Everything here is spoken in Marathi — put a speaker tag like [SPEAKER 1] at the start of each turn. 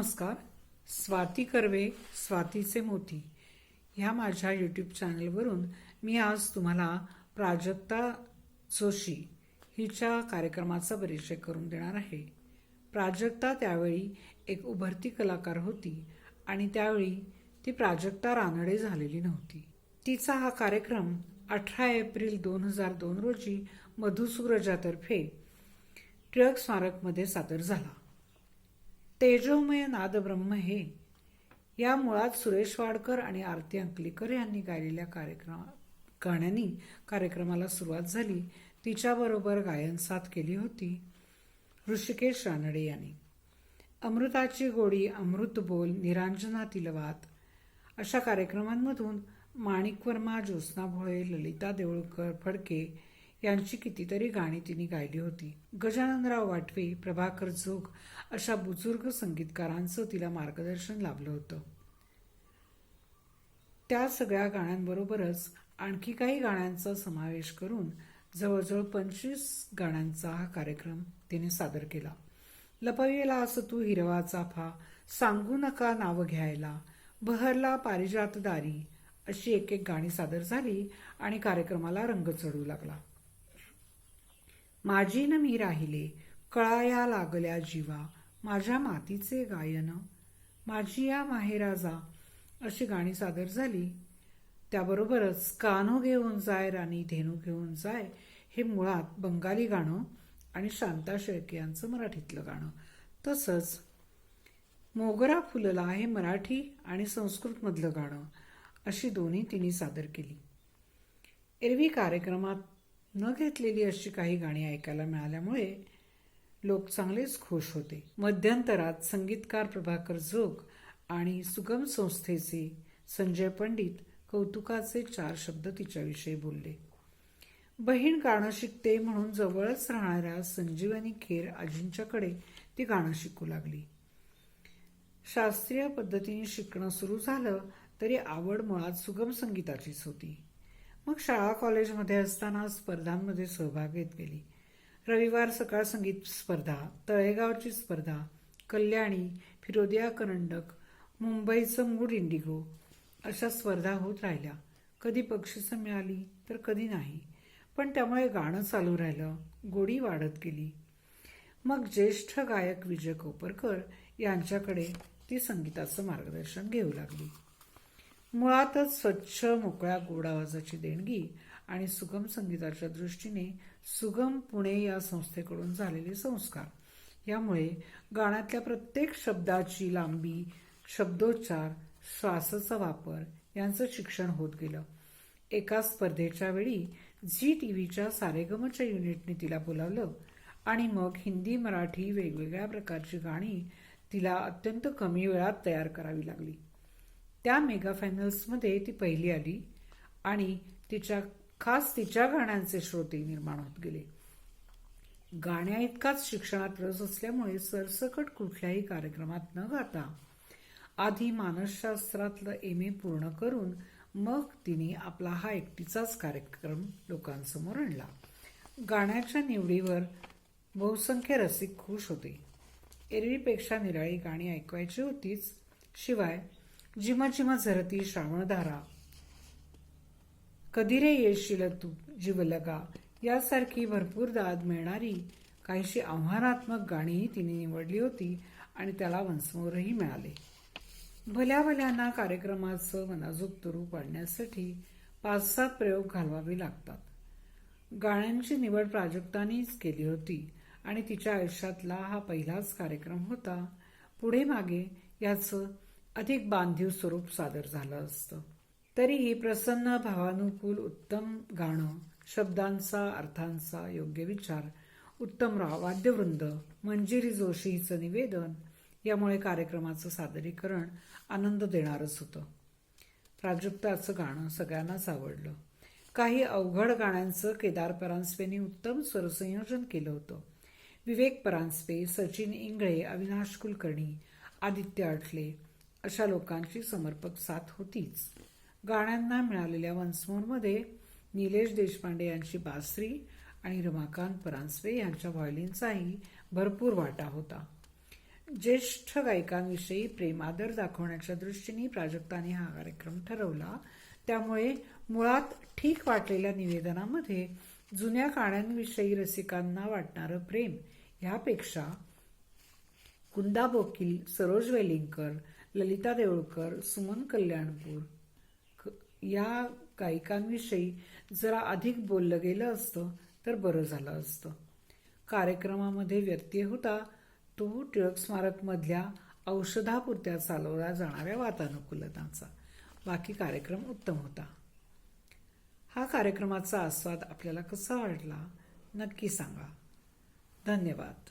[SPEAKER 1] नमस्कार. स्वाती कर्वे स्वातीचे मोती. ह्या माझ्या यूट्यूब चॅनलवरून मी आज तुम्हाला प्राजक्ता जोशी हिच्या कार्यक्रमाचा परिचय करून देणार आहे. प्राजक्ता त्यावेळी एक उभरती कलाकार होती आणि त्यावेळी ती प्राजक्ता रानडे झालेली नव्हती. तिचा हा कार्यक्रम अठरा एप्रिल दोन हजार दोन रोजी मधुसूरजातर्फे टिळक स्मारकमध्ये सादर झाला. तेजोमय नाद ब्रह्म हे या मुळात सुरेश वाडकर आणि आरती अंकलीकर यांनी गायलेल्या कार्यक्रम गाण्यांनी कार्यक्रमाला सुरुवात झाली. तिच्याबरोबर गायन साथ केली होती ऋषिकेश रानडे यांनी. अमृताची गोडी अमृत बोल निरांजना तिलवात अशा कार्यक्रमांमधून माणिक वर्मा ज्योत्स्ना भोळे ललिता देऊळकर फडके यांची कितीतरी गाणी तिने गायली होती. गजाननराव वाटवे प्रभाकर जोग अशा बुजुर्ग संगीतकारांचं तिला मार्गदर्शन लाभलं होतं. त्या सगळ्या गाण्यांबरोबरच आणखी काही गाण्यांचा समावेश करून जवळजवळ पंचवीस गाण्यांचा हा कार्यक्रम तिने सादर केला. लपविला असं तू हिरवा चाफा सांगू नका नावं घ्यायला बहरला पारिजातदारी अशी एक एक गाणी सादर झाली आणि कार्यक्रमाला रंग चढू लागला. माझी न मी राहिले कळाया लागल्या जीवा माझ्या मातीचे गायन. माझी या माहेराजा अशी गाणी सादर झाली. त्याबरोबरच कानो घेऊन जाय राणी धेनू घेऊन जाय हे मुळात बंगाली गाणं आणि शांता शेळके यांचं मराठीतलं गाणं. तसंच मोगरा फुलला हे मराठी आणि संस्कृतमधलं गाणं अशी दोन्ही तिने सादर केली. एरवी कार्यक्रमात न घेतलेली अशी काही गाणी ऐकायला मिळाल्यामुळे लोक चांगलेच खुश होते. मध्यंतरात संगीतकार प्रभाकर जोग आणि सुगम संस्थेचे संजय पंडित कौतुकाचे चार शब्द तिच्याविषयी बोलले. बहीण गाणं शिकते म्हणून जवळच राहणाऱ्या संजीवनी खेर आजींच्याकडे ती गाणं शिकू लागली. शास्त्रीय पद्धतीने शिकणं सुरू झालं तरी आवड मुळात सुगम संगीताचीच होती. मग शाळा कॉलेजमध्ये असताना स्पर्धांमध्ये सहभाग घेत गेली. रविवार सकाळ संगीत स्पर्धा तळेगावची स्पर्धा कल्याणी फिरोदिया करंडक मुंबईचं मूड इंडिगो अशा स्पर्धा होत राहिल्या. कधी बक्षिसं मिळाली तर कधी नाही. पण त्यामुळे गाणं चालू राहिलं गोडी वाढत गेली. मग ज्येष्ठ गायक विजय कोपरकर यांच्याकडे ती संगीताचं मार्गदर्शन घेऊ लागली. मुळातच स्वच्छ मोकळ्या गोड आवाजाची देणगी आणि सुगम संगीताच्या दृष्टीने सुगम पुणे या संस्थेकडून झालेले संस्कार. यामुळे गाण्यातल्या प्रत्येक शब्दाची लांबी शब्दोच्चार श्वासाचा वापर यांचं शिक्षण होत गेलं. एका स्पर्धेच्या वेळी झी टी व्हीच्या सारेगमच्या युनिटने तिला बोलावलं आणि मग हिंदी मराठी वेगवेगळ्या प्रकारची गाणी तिला अत्यंत कमी वेळात तयार करावी लागली. त्या मेगा फायनल्समध्ये ती पहिली आली आणि तिच्या खास तिच्या गाण्यांचे श्रोते निर्माण होत गेले. गाण्या इतकाच शिक्षणात रस असल्यामुळे सरसकट कुठल्याही कार्यक्रमात न गाता आधी मानसशास्त्रातलं एम ए पूर्ण करून मग तिने आपला हा एकटीचाच कार्यक्रम लोकांसमोर आणला. गाण्याच्या निवडीवर बहुसंख्य रसिक खुश होते. एरवीपेक्षा निराळी गाणी ऐकवायची होतीच शिवाय जिमा जिमा झरती श्रावणधारा. कधी रे येशील तू जीवलगा? यासारखी भरपूर दाद मिळणारी काहीशी आव्हानात्मक गाणीही तिने निवडली होती आणि त्याला वंसमोरही मिळाले. भल्या भल्यांना कार्यक्रमाचं मनाजोक्त रूप आणण्यासाठी पाच सात प्रयोग घालवावे लागतात. गाण्यांची निवड प्राजक्तानीच केली होती आणि तिच्या आयुष्यातला हा पहिलाच कार्यक्रम होता. पुढे मागे याचं अधिक बांधीव स्वरूप सादर झालं असतं. तरीही प्रसन्न भावानुकूल उत्तम गाणं शब्दांचा अर्थांचा योग्य विचार उत्तम राव वाद्यवृंद मंजिरी जोशी हिचं निवेदन यामुळे कार्यक्रमाचं सादरीकरण आनंद देणारच होतं. प्राजक्ताचं गाणं सगळ्यांनाच आवडलं. काही अवघड गाण्यांचं केदार परांजपेंनी उत्तम स्वरसंयोजन केलं होतं. विवेक परांजपे सचिन इंगळे अविनाश कुलकर्णी आदित्य अटले अशा लोकांची समर्पक साथ होतीच. गाण्यांना मिळालेल्या वन्समोरमध्ये निलेश देशपांडे यांची बासरी आणि रमाकांत परांजपे यांच्या व्हायलिनचाही भरपूर वाटा होता. ज्येष्ठ गायकांविषयी प्रेमादर दाखवण्याच्या दृष्टीने प्राजक्ताने हा कार्यक्रम ठरवला. त्यामुळे मुळात ठीक वाटलेल्या निवेदनामध्ये जुन्या गाण्यांविषयी रसिकांना वाटणारं प्रेम ह्यापेक्षा कुंदा बोकील सरोज वेलिंगकर ललिता देवळकर सुमन कल्याणपूर क- या गायिकांविषयी जरा अधिक बोललं गेलं असतं तर बरं झालं असतं. कार्यक्रमामध्ये व्यत्यय होता तो टिळक स्मारकमधल्या औषधापुरत्या चालवल्या जाणाऱ्या वातानुकूलतांचा बाकी कार्यक्रम उत्तम होता. हा कार्यक्रमाचा आस्वाद आपल्याला कसा वाटला नक्की सांगा. धन्यवाद.